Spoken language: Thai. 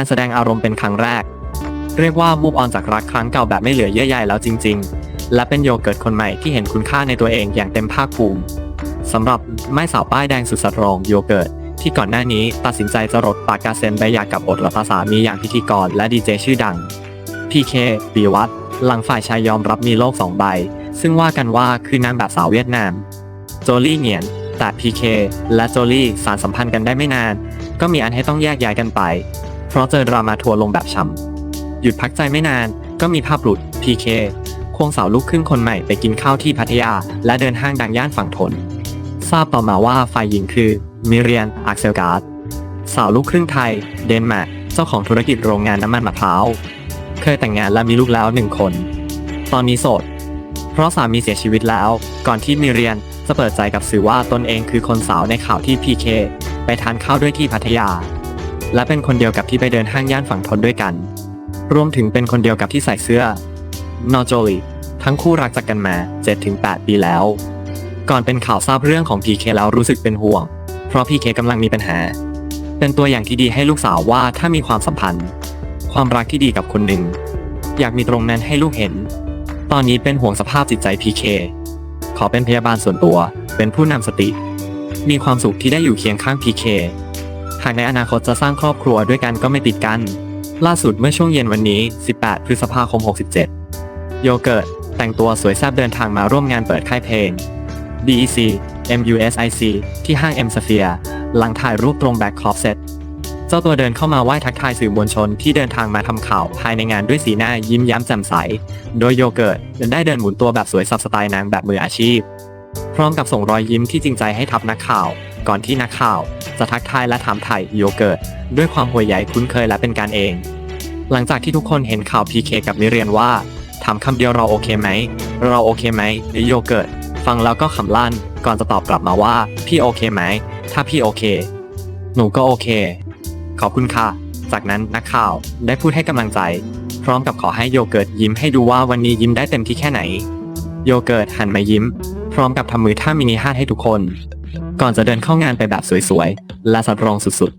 การแสดงอารมณ์เป็นครั้งแรก เรียกว่ามูฟออนจากรักครั้งเก่าแบบไม่เหลือเยื่อใยแล้วจริง ๆ และเป็นโยเกิร์ตคนใหม่ที่เห็นคุณค่าในตัวเองอย่างเต็มภาคภูมิสำหรับแม่สาวป้ายแดงสุดสตรองโยเกิร์ตที่ก่อนหน้านี้ตัดสินใจจะรดปากกาเซนใบหยากับอดรัตสามีอย่างพิธีกรและดีเจชื่อดัง PK ปีวัตหลังฝ่ายชายยอมรับมีโลกสองใบ ซึ่งว่ากันว่าคือนางแบบสาวเวียดนาม โจลี่เหงียน แต่ PK และโจลี่สารสัมพันธ์กันได้ไม่นาน ก็มีอันให้ต้องแยกย้ายกันไป เพราะเจอดราม่าทัวร์ลงแบบช่ำหยุดพักใจไม่นานก็มีภาพหลุด PK ควงสาวลูกครึ่งคนใหม่ไปกินข้าวที่พัทยา และเดินห้างดังย่านฝั่งทน ทราบต่อมาว่าฝ่ายหญิงคือมิเรียนอักเซลการ์ดสาวลูกครึ่งไทย เดนมาร์กเจ้าของธุรกิจโรงงานน้ำมันมะพร้าว เคยแต่งงานและมีลูกแล้วหนึ่งคน ตอนนี้โสด เพราะสามีเสียชีวิตแล้ว ก่อนที่มิเรียนจะเปิดใจกับสื่อว่าตนเองคือคนสาวในข่าวที่ PK ไปทานข้าวด้วยที่พัทยา และเป็นคนเดียวกับที่ไปเดินห้างย่านฝั่งทนด้วยกัน รวมถึงเป็นคนเดียวกับที่ใส่เสื้อนอโจลีทั้งคู่รักจากกันมา 7-8 ปีแล้ว ก่อนเป็นข่าวทราบเรื่องของ PK แล้วรู้สึกเป็นห่วง เพราะ PK กำลังมีปัญหา เป็นตัวอย่างที่ดีให้ลูกสาวว่าถ้ามีความสัมพันธ์ ความรักที่ดีกับคนหนึ่ง อยากมีตรงนั้นให้ลูกเห็น ตอนนี้เป็นห่วงสภาพจิตใจ PK ขอเป็นพยาบาลส่วนตัว เป็นผู้นำสติ มีความสุขที่ได้อยู่เคียงข้าง PK หากในอนาคตจะสร้างครอบครัวด้วยกันก็ไม่ติดกัน ล่าสุดเมื่อช่วงเย็นวันนี้ 18 พฤษภาคม 67 โยเกิร์ต แต่งตัวสวยแซ่บเดินทางมาร่วมงานเปิดค่ายเพลง DEC MUSIC ที่ห้าง M Sphere หลังถ่ายรูปตรงแบ็คคอฟเซตเจ้าตัวเดินเข้ามาไหว้ทักทายสื่อมวลชนที่เดินทางมาทำข่าวภายในงานด้วยสีหน้ายิ้มย้มแจ่มใส โดยโยเกิร์ตได้เดินหมุนตัวแบบสวยสับสไตล์นางแบบมืออาชีพ ร้อมกับส่งรอยยิ้มที่จริงใจให้ทับนักข่าว ก่อนที่นักข่าว จะทักทายและถามไถ่โยเกิร์ตด้วยความห่วงใยคุ้นเคยและเป็นการเอง หลังจากที่ทุกคนเห็นข่าว PK กับนิเรียนว่าถามคำเดียวเราโอเคไหม เราโอเคไหมโยเกิร์ตฟังแล้วก็ขำลั่นก่อนจะตอบกลับมาว่า พี่โอเคไหม ถ้าพี่โอเค หนูก็โอเค ขอบคุณค่ะ จากนั้นนักข่าวได้พูดให้กำลังใจ พร้อมกับขอให้โยเกิร์ตยิ้มให้ดูว่าวันนี้ยิ้มได้เต็มที่แค่ไหน โยเกิร์ตหันมายิ้ม พร้อมกับทำมือท่ามินิฮาร์ให้ทุกคน ก่อนจะเดินเข้างานไปแบบสวยๆ และสัดรองสุด